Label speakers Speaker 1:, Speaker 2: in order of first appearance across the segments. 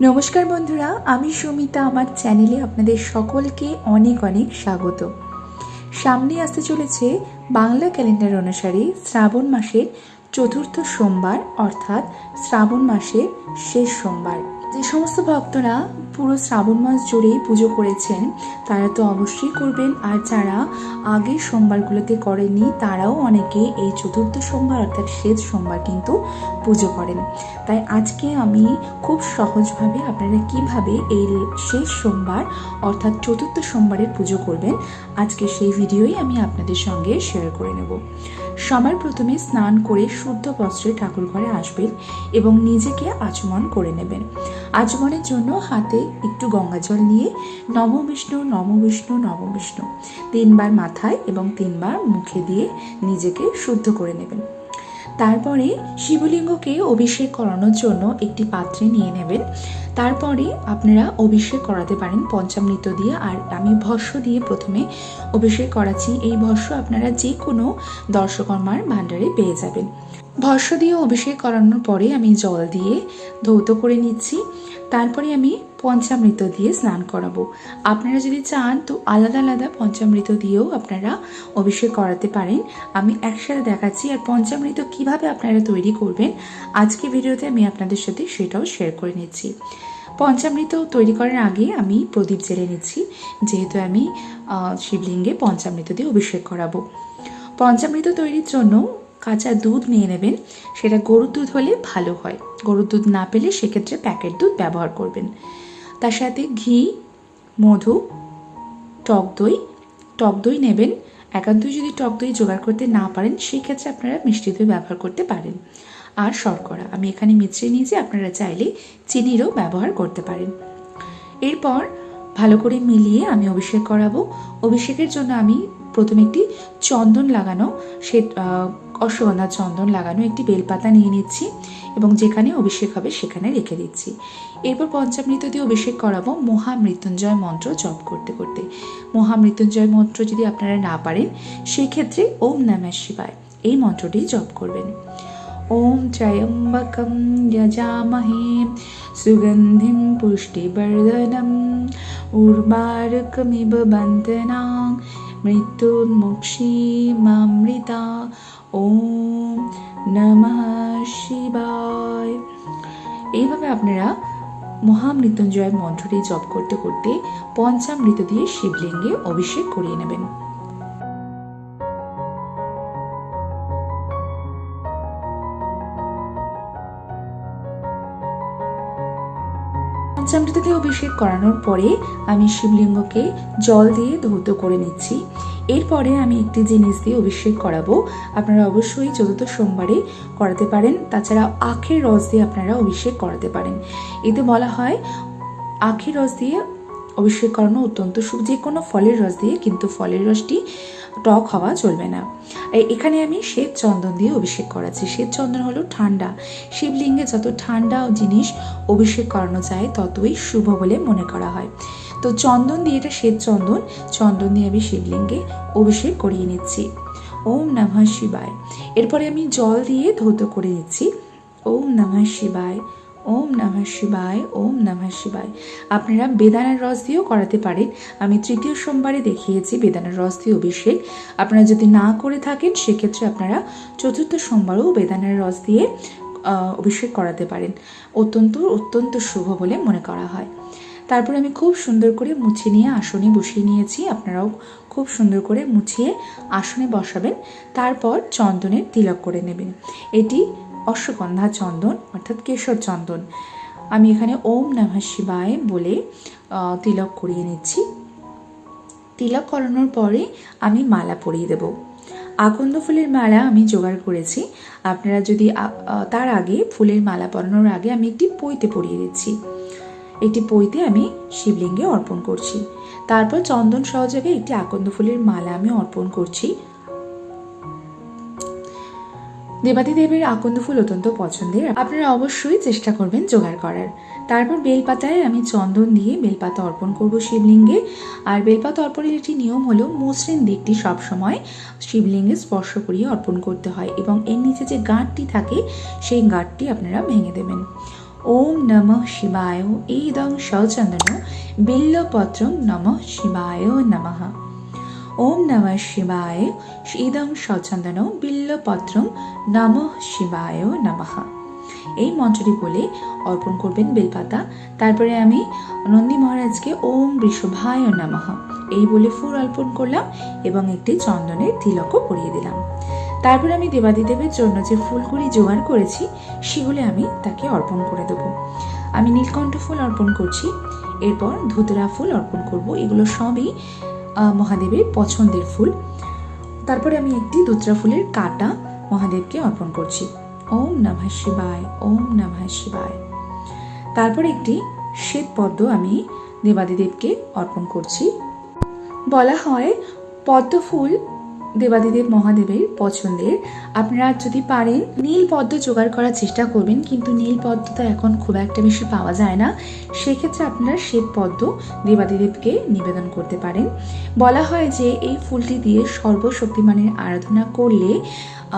Speaker 1: নমস্কার বন্ধুরা, আমি সুমিতা। আমার চ্যানেলে আপনাদের সকলকে অনেক অনেক স্বাগত। সামনে আসতে চলেছে বাংলা ক্যালেন্ডার অনুসারে শ্রাবণ মাসের চতুর্থ সোমবার, অর্থাৎ শ্রাবণ মাসের শেষ সোমবার। যে সমস্ত ভক্তরা পুরো শ্রাবণ মাস জুড়েই পুজো করেছেন, তারা তো অবশ্যই করবেন। আর যারা আগের সোমবারগুলোতে করেননি, তারাও অনেকে এই চতুর্থ সোমবার অর্থাৎ শেষ সোমবার কিন্তু পুজো করেন। তাই আজকে আমি খুব সহজভাবে আপনারা কীভাবে এই শেষ সোমবার অর্থাৎ চতুর্থ সোমবারের পুজো করবেন, আজকে সেই ভিডিওই আমি আপনাদের সঙ্গে শেয়ার করে নেব। সবার প্রথমে স্নান করে শুদ্ধ বস্ত্রে ঠাকুর ঘরে আসবেন এবং নিজেকে আচমন করে নেবেন। আচমনের জন্য হাতে একটু গঙ্গা জল নিয়ে নম বিষ্ণু নম বিষ্ণু নম বিষ্ণু তিনবার মাথায় এবং তিনবার মুখে দিয়ে নিজেকে শুদ্ধ করে নেবেন। তারপরে শিবলিঙ্গকে অভিষেক করানোর জন্য একটি পাত্রে নিয়ে নেবেন। তারপরে আপনারা অভিষেক করাতে পারেন পঞ্চামৃত দিয়ে। আর আমি ভস্য দিয়ে প্রথমে অভিষেক করাচ্ছি। এই ভস্য আপনারা যে কোনো দর্শকর্মার ভাণ্ডারে পেয়ে যাবেন। ভস্য দিয়ে অভিষেক করানোর পরে আমি জল দিয়ে ধৌত করে নিচ্ছি। তারপরে আমি পঞ্চামৃত দিয়ে স্নান করাবো। আপনারা যদি চান তো আলাদা আলাদা পঞ্চামৃত দিয়েও আপনারা অভিষেক করাতে পারেন। আমি একসাথে দেখাচ্ছি আর পঞ্চামৃত কীভাবে আপনারা তৈরি করবেন আজকে ভিডিওতে আমি আপনাদের সাথে সেটাও শেয়ার করে নিচ্ছি। পঞ্চামৃত তৈরি করার আগে আমি প্রদীপ জেলে নিচ্ছি, যেহেতু আমি শিবলিঙ্গে পঞ্চামৃত দিয়ে অভিষেক করাবো। পঞ্চামৃত তৈরির জন্য কাঁচা দুধ নিয়ে নেবেন, সেটা গরুর দুধ হলে ভালো হয়। গরুর দুধ না পেলে সেক্ষেত্রে প্যাকেট দুধ ব্যবহার করবেন। তার সাথে ঘি, মধু, টক দই। টক দই নেবেন। একান্তই যদি টক দই জোগাড় করতে না পারেন সেই ক্ষেত্রে আপনারা মিষ্টি দই ব্যবহার করতে পারেন। আর শর্করা, আমি এখানে মিশ্রে নিয়েছি, আপনারা চাইলে চিনিরও ব্যবহার করতে পারেন। এরপর ভালো করে মিলিয়ে আমি অভিষেক করাবো। অভিষেকের জন্য আমি প্রথমে একটি চন্দন লাগানো, সে অশ্বগন্ধা চন্দন লাগানো একটি বেলপাতা নিয়ে নিচ্ছি এবং যেখানে অভিষেক হবে সেখানে রেখে দিচ্ছি। এরপর পঞ্চামৃত দিয়ে অভিষেক করাবো মহামৃত্যুঞ্জয় মন্ত্র জপ করতে করতে। মহামৃত্যুঞ্জয় মন্ত্র যদি আপনারা না পারেন, সেক্ষেত্রে ওম নামের শিবায় এই মন্ত্রটি জপ করবেন। ওম ত্রয়ম্বকম যজামহে সুগন্ধিম পুষ্টিবর্ধনম উর্বারকমিব বন্দনাং মৃত্যুর্মুক্ষীমামৃতা ॐ নমঃ শিবায়। এইভাবে আপনারা মহামৃত্যুঞ্জয় মন্ত্রটি জপ করতে করতে পঞ্চামৃত দিয়ে শিবলিঙ্গে অভিষেক করিয়ে নেবেন। পঞ্চামৃত অভিষেক করানোর পরে আমি শিবলিঙ্গকে জল দিয়ে ধৌত করে নিচ্ছি। এরপরে আমি একটি জিনিস দিয়ে অভিষেক করাবো। আপনারা অবশ্যই চতুর্থ সোমবারে করাতে পারেন। তাছাড়া আখের রস দিয়ে আপনারা অভিষেক করাতে পারেন। এতে বলা হয়, আখের রস দিয়ে অভিষেক করানো অত্যন্ত শুভ যে কোনো ফলের রস দিয়ে কিন্তু ফলের রসটি টক হওয়া চলবে না। এখানে আমি শ্বেত চন্দন দিয়ে অভিষেক করাচ্ছি। শ্বেত চন্দন হলো ঠান্ডা। শিবলিঙ্গে যত ঠান্ডা জিনিস অভিষেক করানো যায়, ততই শুভ বলে মনে করা হয়। তো চন্দন দিয়ে এটা শ্বেত চন্দন চন্দন দিয়ে আমি শিবলিঙ্গে অভিষেক করিয়ে নিচ্ছি। ওম নমঃ শিবায়। এরপরে আমি জল দিয়ে ধৌত করে নিচ্ছি। ওম নমঃ শিবায়। ওম নমঃ শিবায়, ওম নমঃ শিবায়। আপনারা বেদানার রস দিয়েও করাতে পারেন। আমি তৃতীয় সোমবারে দেখিয়েছি বেদানার রস দিয়ে অভিষেক। আপনারা যদি না করে থাকেন, সেক্ষেত্রে আপনারা চতুর্থ সোমবারও বেদানার রস দিয়ে অভিষেক করাতে পারেন। অত্যন্ত অত্যন্ত শুভ বলে মনে করা হয়। তারপর আমি খুব সুন্দর করে মুছে নিয়ে আসনে বসিয়ে নিয়েছি। আপনারাও খুব সুন্দর করে মুছিয়ে আসনে বসাবেন। তারপর চন্দনের তিলক করে নেবেন। এটি অশ্বগন্ধা চন্দন, অর্থাৎ কেশর চন্দন। আমি এখানে ওম নমঃ শিবায় বলে তিলক করিয়ে নিচ্ছি। তিলক করানোর পরে আমি মালা পরিয়ে দেব। আকন্দ ফুলের মালা আমি জোগাড় করেছি। আপনারা যদি তার আগে ফুলের মালা পরানোর আগে আমি একটি পইতে পরিয়ে দিচ্ছি। একটি পইতে আমি শিবলিঙ্গে অর্পণ করছি। তারপর চন্দন সহযোগে একটি আকন্দ ফুলের মালা আমি অর্পণ করছি। দেবাদিদেবের আকন্দ ফুল অত্যন্ত পছন্দের। আপনারা অবশ্যই চেষ্টা করবেন জোগাড় করার। তারপর বেলপাতায় আমি চন্দন দিয়ে বেলপাতা অর্পণ করব শিবলিঙ্গে। আর বেলপাতা অর্পণের একটি নিয়ম হলো, মসৃণ দিকটি সবসময় শিবলিঙ্গে স্পর্শ করিয়ে অর্পণ করতে হয় এবং এর নিচে যে গাঁটটি থাকে, সেই গাঁটটি আপনারা ভেঙে দেবেন। ওম নমঃ শিবায় ইদং সচন্দন, বিল্লপত্রং নমঃ শিবায় নমঃ। ওম নমঃ শিবায়। ইদং সচন্দন বিল্লপত্রং নমঃ শিবায় নমঃ। এই মন্ত্রটি বলে অর্পণ করবেন বেলপাতা। তারপরে আমি নন্দী মহারাজকে ওম বৃষভায় নমঃ। এই বলে ফুল অর্পণ করলাম এবং একটি চন্দনের তিলকও পরিয়ে দিলাম। তারপর আমি দেবাদিদেবের জন্য যে ফুলগুলি জোগাড় করেছি সেগুলি আমি তাকে অর্পণ করে দেবো। আমি নীলকণ্ঠ ফুল অর্পণ করছি, এরপর ধুতরা ফুল অর্পণ করব। এগুলো সবই মহাদেবের পছন্দের ফুল। তারপরে আমি একটি দুত্রা ফুলের কাটা মহাদেবকে অর্পণ করছি। ওম নমা শিবায়, ওম নমা শিবায়। তারপর একটি শ্বেত পদ্ম আমি দেবাদিদেবকে অর্পণ করছি। বলা হয় পদ্ম ফুল দেবাদিদেব মহাদেবের পছন্দের আপনারা যদি পারেন, নীল পদ্ম জোগাড় করার চেষ্টা করবেন, কিন্তু নীল পদ্ম তো এখন খুব একটা বেশি পাওয়া যায় না। সেক্ষেত্রে আপনারা শ্বেত পদ্ম দেবাদিদেবকে নিবেদন করতে পারেন। বলা হয় যে, এই ফুলটি দিয়ে সর্বশক্তিমানের আরাধনা করলে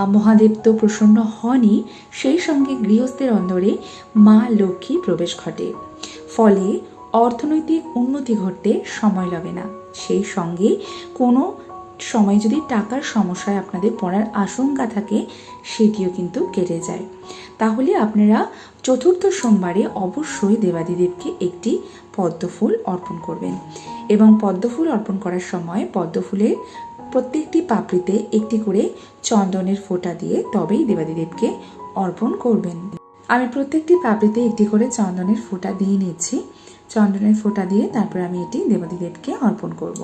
Speaker 1: মহাদেব তো প্রসন্ন হনই। সেই সঙ্গে গৃহস্থের অন্দরে মা লক্ষ্মী প্রবেশ ঘটে। ফলে অর্থনৈতিক উন্নতি ঘটতে সময় লাগে না। সেই সঙ্গে কোনো সময় যদি টাকার সমস্যায় আপনাদের পড়ার আশঙ্কা থাকে, সেটিও কিন্তু কেটে যায়। তাহলে আপনারা চতুর্থ সোমবারে অবশ্যই দেবাদিদেবকে একটি পদ্মফুল অর্পণ করবেন এবং পদ্মফুল অর্পণ করার সময় পদ্মফুলের প্রত্যেকটি পাপড়িতে একটি করে চন্দনের ফোঁটা দিয়ে তবেই দেবাদিদেবকে অর্পণ করবেন। আমি প্রত্যেকটি পাপড়িতে একটি করে চন্দনের ফোঁটা দিয়ে নিচ্ছি। চন্দনের ফোঁটা দিয়ে তারপর আমি এটি দেবাদিদেবকে অর্পণ করব।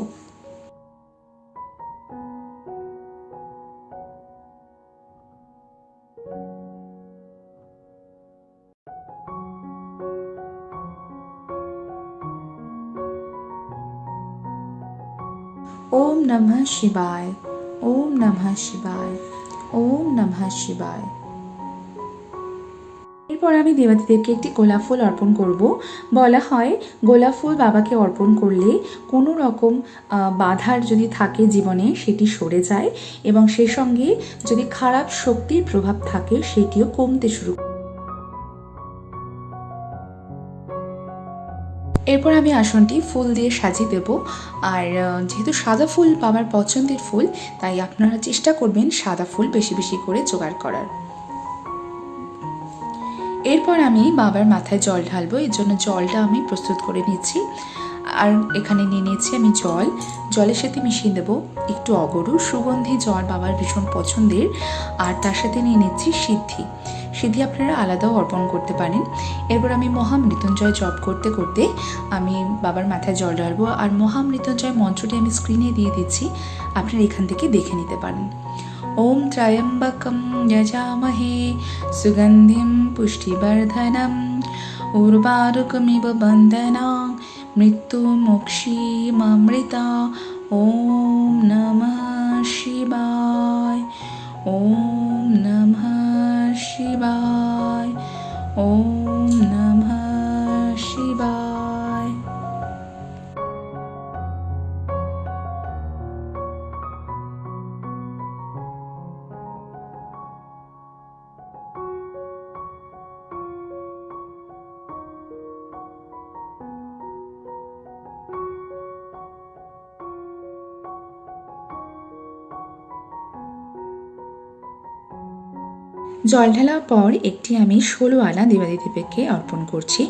Speaker 1: ওম নমঃ শিবায়, ওম নমঃ শিবায়, ওম নমঃ শিবায় এরপর আমি দেবাদিদেবকে একটি গোলাপ ফুল অর্পণ করব বলা হয়, গোলাপ ফুল বাবাকে অর্পণ করলে কোনো রকম বাধার যদি থাকে জীবনে, সেটি সরে যায় এবং সেই সঙ্গে যদি খারাপ শক্তির প্রভাব থাকে, সেটিও কমতে শুরু করে। এরপর আমি আসনটি ফুল দিয়ে সাজিয়ে দেব। আর যেহেতু সাদা ফুল বাবার পছন্দের ফুল, তাই আপনারা চেষ্টা করবেন সাদা ফুল বেশি বেশি করে জোগাড় করার। এরপর আমি বাবার মাথায় জল ঢালবো। এর জন্য জলটা আমি প্রস্তুত করে নিচ্ছি। আর এখানে নিয়ে নিয়েছি আমি জল। জলের সাথে মিশিয়ে দেবো একটু অগরু। সুগন্ধি জল বাবার ভীষণ পছন্দের। আর তার সাথে নিয়ে নিচ্ছি সিদ্ধি। সিদ্ধি আপনারা আলাদাও অর্পণ করতে পারেন এরপর আমি মহামৃত্যুঞ্জয় জপ করতে করতে আমি বাবার মাথায় জল ঢালবো আর মহামৃত্যুঞ্জয় মন্ত্রটি আমি স্ক্রিনে দিয়ে দিচ্ছি আপনারা এখান থেকে দেখে নিতে পারেন ॐ त्र्यम्बकं यजामहे सुगन्धिं पुष्टिवर्धनम् उर्वारुकमिव बन्धना मृत्युमोक्षीममृता ॐ नमः शिवाय ॐ नमः bye bye. জল ঢালার পর একটি আমি ষোলো আনা দেবাদিদেবকে অর্পণ করছি।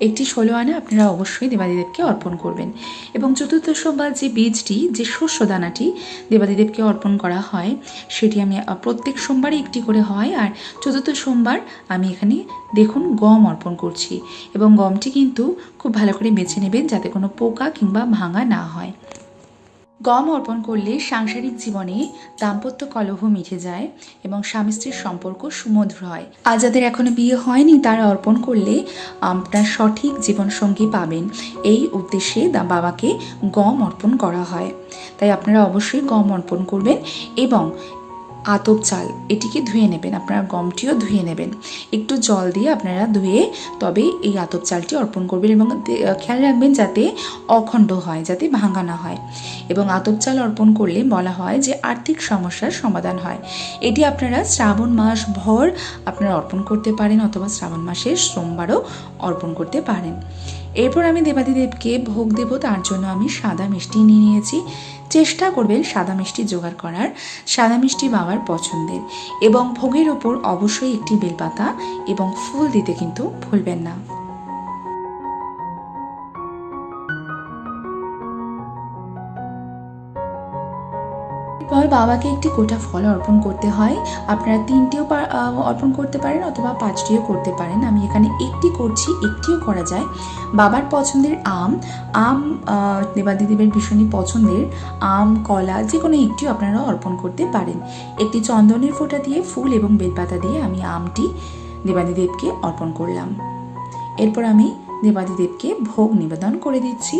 Speaker 1: একটি ষোলো আনা আপনারা অবশ্যই দেবাদিদেবকে অর্পণ করবেন। এবং চতুর্থ সোমবার যে বীজটি, যে শস্য দানাটি দেবাদিদেবকে অর্পণ করা হয়, সেটি আমি প্রত্যেক সোমবারই একটি করে হয়। আর চতুর্থ সোমবার আমি এখানে দেখুন গম অর্পণ করছি। এবং গমটি কিন্তু খুব ভালো করে বেছে নেবেন যাতে কোনো পোকা কিংবা ভাঙা না হয়। গম অর্পণ করলে সাংসারিক জীবনে দাম্পত্য কলহ মিঠে যায় এবং স্বামী স্ত্রীর সম্পর্ক সুমধুর হয়। আর যাদের এখনও বিয়ে হয়নি, তারা অর্পণ করলে আপনার সঠিক জীবনসঙ্গী পাবেন। এই উদ্দেশ্যে বাবাকে গম অর্পণ করা হয়। তাই আপনারা অবশ্যই গম অর্পণ করবেন এবং আতপ চাল, এটিকে ধুয়ে নেবেন। আপনারা গমটিও ধুয়ে নেবেন। একটু জল দিয়ে আপনারা ধুয়ে তবে এই আতপ চালটি অর্পণ করবেন এবং খেয়াল রাখবেন যাতে অখণ্ড হয়, যাতে ভাঙা না হয়। এবং আতপ চাল অর্পণ করলে বলা হয় যে আর্থিক সমস্যার সমাধান হয়। এটি আপনারা শ্রাবণ মাস ভর আপনারা অর্পণ করতে পারেন অথবা শ্রাবণ মাসের সোমবারও অর্পণ করতে পারেন। এরপর আমি দেবাদিদেবকে ভোগ দেব, তার জন্য আমি সাদা মিষ্টি নিয়ে নিয়েছি। চেষ্টা করবেন সাদা মিষ্টি জোগাড় করার, সাদা মিষ্টি বাবার পছন্দের। এবং ভোগের ওপর অবশ্যই একটি বেলপাতা এবং ফুল দিতে কিন্তু ভুলবেন না। এরপর বাবাকে একটি গোটা ফল অর্পণ করতে হয়। আপনারা তিনটিও অর্পণ করতে পারেন অথবা পাঁচটিও করতে পারেন। আমি এখানে একটি করছি, একটিও করা যায়। বাবার পছন্দের আম আম দেবাদিদেবের ভীষণই পছন্দের। আম, কলা যে কোনো একটিও আপনারা অর্পণ করতে পারেন। একটি চন্দনের ফোঁটা দিয়ে ফুল এবং বেলপাতা দিয়ে আমি আমটি দেবাদিদেবকে অর্পণ করলাম। এরপর আমি দেবাদিদেবকে ভোগ নিবেদন করে দিচ্ছি।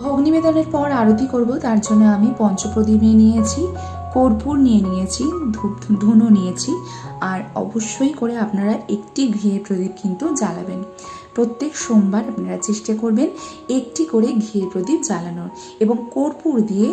Speaker 1: ভোগ নিবেদনের পর আরতি করব, তার জন্য আমি পঞ্চপ্রদীপ নিয়ে নিয়েছি কর্পূর নিয়ে নিয়েছি, ধূপ ধুনো নিয়েছি, আর অবশ্যই করে আপনারা একটি ঘিয়ের প্রদীপ কিন্তু জ্বালাবেন। প্রত্যেক সোমবার আপনারা চেষ্টা করবেন একটি করে ঘিয়ের প্রদীপ জ্বালানোর এবং কর্পূর দিয়ে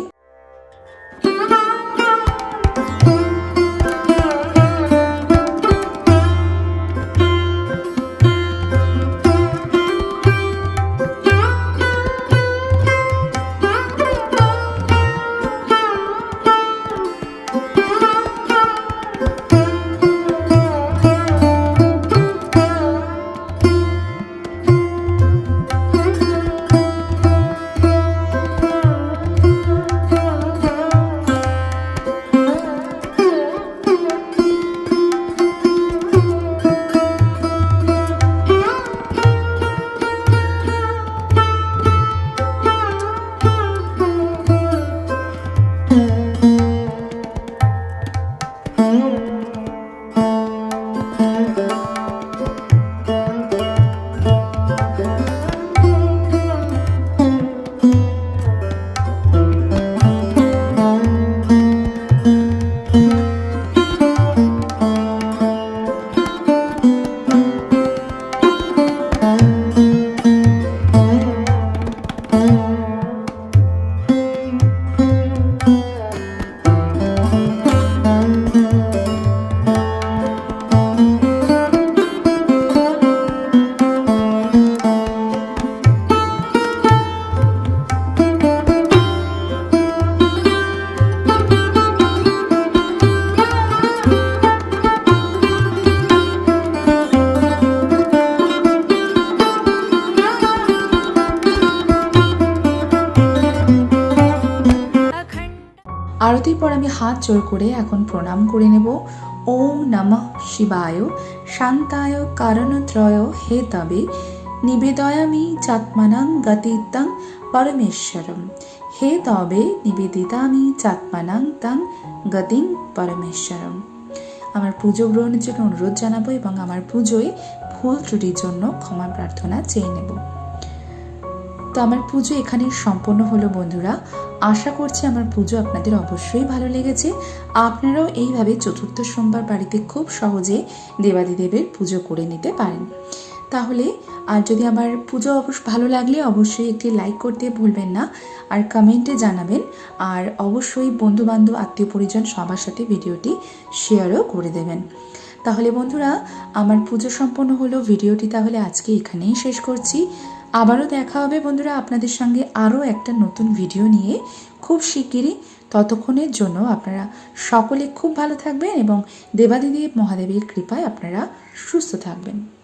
Speaker 1: আমি হাত জোর করে এখন প্রণাম করে নেব। ওম নমঃ শিবায়। শান্তায় কারণত্রয় হে তবে নিবেদয়ামি চাত্মানাং গতিতং পরমেশ্বরম। হে তবে নিবেদিতামি চাত্মানাং তং গতিং পরমেশ্বরম। আমার পুজো গ্রহণের জন্য অনুরোধ জানাব এবং আমার পুজোয় ভুল ত্রুটির জন্য ক্ষমা প্রার্থনা চেয়ে নেব। তো আমার পুজো এখানে সম্পন্ন হলো বন্ধুরা। আশা করছি আমার পুজো আপনাদের অবশ্যই ভালো লেগেছে। আপনারাও এইভাবে চতুর্থ সোমবার বাড়িতে খুব সহজে দেবাদিদেবের পুজো করে নিতে পারেন। তাহলে, আর যদি আমার পুজো অবশ্য ভালো লাগলে অবশ্যই একটি লাইক করতে ভুলবেন না, আর কমেন্টে জানাবেন, আর অবশ্যই বন্ধু বান্ধব আত্মীয় পরিজন সবার সাথে ভিডিওটি শেয়ারও করে দেবেন। তাহলে বন্ধুরা, আমার পুজো সম্পন্ন হলো, ভিডিওটি তাহলে আজকে এখানেই শেষ করছি। আবারও দেখা হবে বন্ধুরা আপনাদের সঙ্গে আরও একটা নতুন ভিডিও নিয়ে। খুব শিগগিরই ততক্ষণের জন্য আপনারা সকলে খুব ভালো থাকবেন এবং দেবাদিদেব মহাদেবের কৃপায় আপনারা সুস্থ থাকবেন।